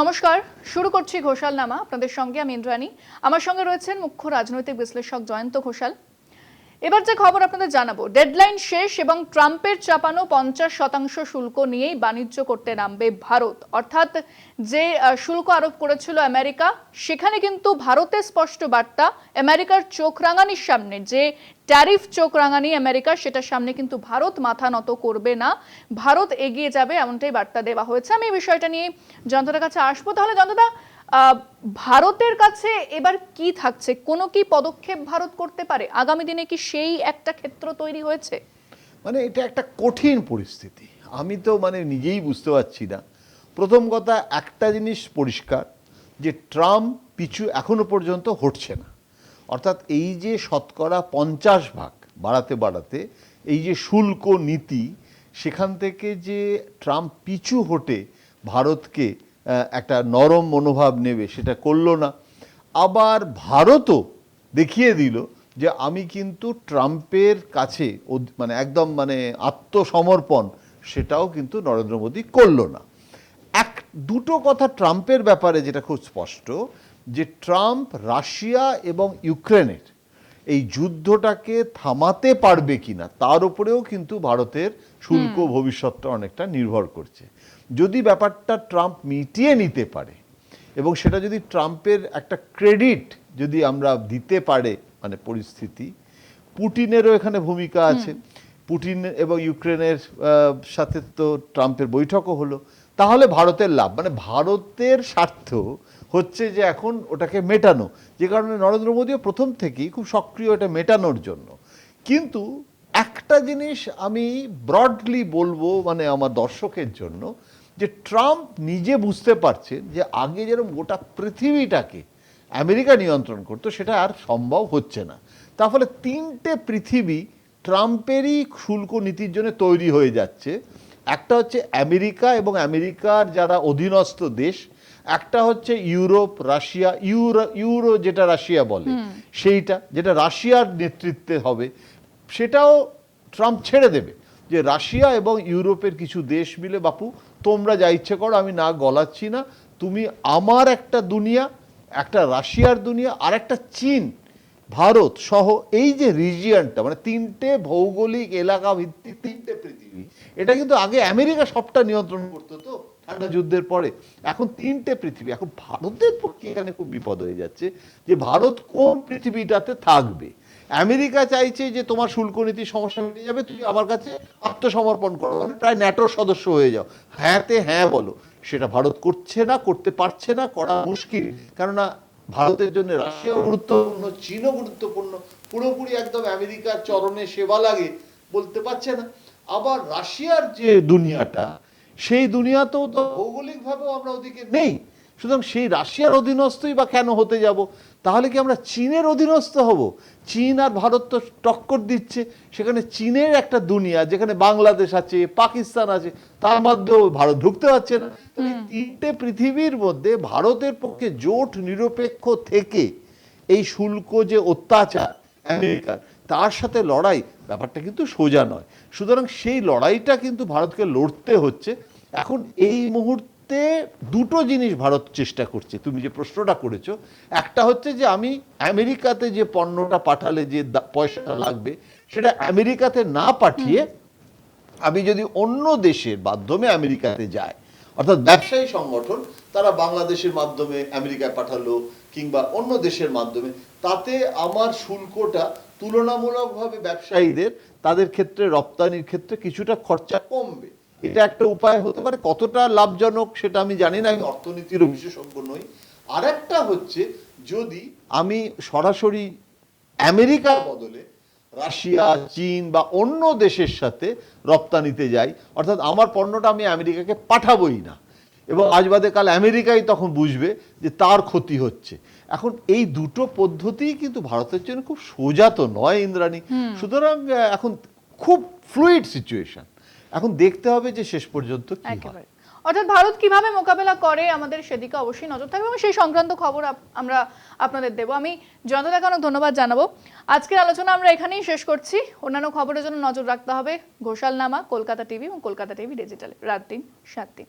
নমস্কার, শুরু করছি ঘোষাল নামা আপনাদের সঙ্গে আমি ইন্দ্রাণী। আমার সঙ্গে রয়েছেন মুখ্য রাজনৈতিক বিশ্লেষক জয়ন্ত ঘোষাল। এবার যে খবর আপনাদের জানাব ডেডলাইন শেষ এবং ট্রাম্পের চাপানো পঞ্চাশ শতাংশ শুল্ক নিয়েই বাণিজ্য করতে নামবে ভারত। অর্থাৎ যে শুল্ক আরোপ করেছিল আমেরিকা সেখানে কিন্তু ভারতের স্পষ্ট বার্তা আমেরিকার চোখ রাঙানির সামনে। যে ট্যারিফ চোখ রাঙানি আমেরিকা সেটার সামনে কিন্তু ভারত মাথা নত করবে না। ভারত এগিয়ে যাবে এমনটাই বার্তা দেওয়া হয়েছে। আমি এই বিষয়টা নিয়ে জনতার কাছে আসব। তাহলে আহ, ভারতের কাছে এবার কি থাকছে? কোনো কি পদক্ষেপ ভারত করতে পারে? আগামী দিনে কি সেই একটা ক্ষেত্র তৈরি হয়েছে? মানে এটা একটা কঠিন পরিস্থিতি। আমি তো মানে নিজেই বুঝতে পারছি না। প্রথম কথা, একটা জিনিস পরিষ্কার, যে ট্রাম্প পিছু এখনও পর্যন্ত হটছে না। অর্থাৎ এই যে শতকরা পঞ্চাশ ভাগ, বাড়াতে বাড়াতে, এই যে শুল্ক নীতি, সেখান থেকে যে ট্রাম্প পিছু হটে ভারতকে একটা নরম মনোভাব নেবে, সেটা করল না। আবার ভারতও দেখিয়ে দিল যে আমি কিন্তু ট্রাম্পের কাছে মানে একদম মানে আত্মসমর্পণ, সেটাও কিন্তু নরেন্দ্র মোদী করল না। এক, দুটো কথা ট্রাম্পের ব্যাপারে যেটা খুব স্পষ্ট, যে ট্রাম্প রাশিয়া এবং ইউক্রেনের এই যুদ্ধটাকে থামাতে পারবে কিনা তার উপরেও কিন্তু ভারতের শুল্ক ভবিষ্যৎটা অনেকটা নির্ভর করছে। যদি ব্যাপারটা ট্রাম্প মিটিয়ে নিতে পারে এবং সেটা যদি ট্রাম্পের একটা ক্রেডিট যদি আমরা দিতে পারে মানে পরিস্থিতি পুটিনেরও এখানে ভূমিকা আছে। পুটিন এবং ইউক্রেনের সাথে তো ট্রাম্পের বৈঠকও হলো। তাহলে ভারতের লাভ। মানে ভারতের স্বার্থ হচ্ছে যে এখন ওটাকে মেটানো। যে কারণে নরেন্দ্র মোদীও প্রথম থেকেই খুব সক্রিয় এটা মেটানোর জন্য। কিন্তু একটা জিনিস আমি ব্রডলি বলব মানে আমার দর্শকের জন্য, যে ট্রাম্প নিজে বুঝতে পারছেন যে আগে যেরকম গোটা পৃথিবীটাকে আমেরিকা নিয়ন্ত্রণ করতো, সেটা আর সম্ভব হচ্ছে না। তার ফলে তিনটে পৃথিবী ট্রাম্পেরই শুল্ক নীতির জন্য তৈরি হয়ে যাচ্ছে। একটা হচ্ছে আমেরিকা এবং আমেরিকার যারা অধীনস্থ দেশ একটা হচ্ছে ইউরোপ রাশিয়া ইউরো ইউরো যেটা রাশিয়া বলে সেইটা যেটা রাশিয়ার নেতৃত্বে হবে সেটাও ট্রাম্প ছেড়ে দেবে যে রাশিয়া এবং ইউরোপের কিছু দেশ মিলে বাপু তোমরা যা ইচ্ছে করো আমি না গলাচ্ছি না তুমি আমার একটা দুনিয়া একটা রাশিয়ার দুনিয়া আর একটা চীন ভারত সহ এই যে রিজিয়নটা মানে তিনটে ভৌগোলিক এলাকা পৃথিবী এটা কিন্তু আগে আমেরিকা সবটা নিয়ন্ত্রণ করতো তো, ঠান্ডা যুদ্ধের পরে। এখন তিনটে পৃথিবী, এখন ভারতের পক্ষে এখানে খুব বিপদ হয়ে যাচ্ছে যে ভারত কোন পৃথিবীটাতে থাকবে। আমেরিকা চাইছে যে তোমার শুল্ক নীতির সমস্যা মিটে যাবে, তুমি আমার কাছে আত্মসমর্পণ করো প্রায় ন্যাটোর সদস্য হয়ে যাও। হ্যাঁতে হ্যাঁ বলো, সেটা ভারত করছে না, করতে পারছে না, করা মুশকিল। কেননা ভারতের জন্য রাশিয়াও গুরুত্বপূর্ণ, চীনও গুরুত্বপূর্ণ, পুরোপুরি একদম আমেরিকার চরণে সেবা লাগে বলতে পারছে না। আবার রাশিয়ার যে দুনিয়াটা সেই দুনিয়াতেও তো ভৌগোলিকভাবেও আমরা ওদিকে নেই। সুতরাং সেই রাশিয়ার অধীনস্থই বা কেন হতে যাব? তাহলে কি আমরা চীনের অধীনস্থ হব? চীন আর ভারত তো টক্কর দিচ্ছে। সেখানে চীনের একটা দুনিয়া যেখানে বাংলাদেশ আছে পাকিস্তান আছে তার মধ্যেও ভারত ঢুকতে পারছে না। তিনটে পৃথিবীর মধ্যে ভারতের পক্ষে জোট নিরপেক্ষ থেকে এই শুল্ক যে অত্যাচার আমেরিকার তার সাথে লড়াই ব্যাপারটা কিন্তু সোজা নয়। সুতরাং সেই লড়াইটা কিন্তু ভারতকে লড়তে হচ্ছে। এখন এই মুহূর্তে দুটো জিনিস ভারত চেষ্টা করছে। তুমি যে প্রশ্নটা করেছ একটা হচ্ছে যে আমি আমেরিকাতে যে পণ্যটা পাঠালে যে পয়সাটা লাগবে সেটা আমেরিকাতে না পাঠিয়ে আমি যদি অন্য দেশের মাধ্যমে আমেরিকাতে যাই অর্থাৎ ব্যবসায়ী সংগঠন তারা বাংলাদেশের মাধ্যমে আমেরিকায় পাঠালো কিংবা অন্য দেশের মাধ্যমে তাতে আমার শুল্কটা তুলনামূলকভাবে ব্যবসায়ীদের তাদের ক্ষেত্রে রপ্তানির ক্ষেত্রে কিছুটা খরচা কমবে। এটা একটা উপায় হতে পারে। কতটা লাভজনক সেটা আমি জানি না আমি অর্থনীতিরও বিশেষজ্ঞ নই। আরেকটা হচ্ছে যদি আমি সরাসরি আমেরিকার বদলে রাশিয়া চীন বা অন্য দেশের সাথে রপ্তানিতে যাই অর্থাৎ আমার পণ্যটা আমি আমেরিকাকে পাঠাবই না। এবং আজ বাদে কাল আমেরিকাই তখন বুঝবে যে তার ক্ষতি হচ্ছে। এখন এই দুটো পদ্ধতিই কিন্তু ভারতের জন্য খুব সোজা তো নয় ইন্দ্রাণী। সুতরাং এখন খুব ফ্লুইড সিচুয়েশন এখন দেখতে হবে যে শেষ পর্যন্ত কি হয়। অর্থাৎ ভারত কীভাবে মোকাবেলা করে, আমাদের সেদিকে অবশ্যই নজর থাকবে এবং সেই সংক্রান্ত খবর আমরা আপনাদের দেব। আমি জনতাকে অনেক ধন্যবাদ জানাব? আজকের আলোচনা আমরা এখানেই শেষ করছি। অন্যান্য খবরের জন্য নজর রাখতে হবে। ঘোষালনামা, কলকাতা টিভি এবং কলকাতা টিভি ডিজিটাল। রাত দিন, সাত দিন।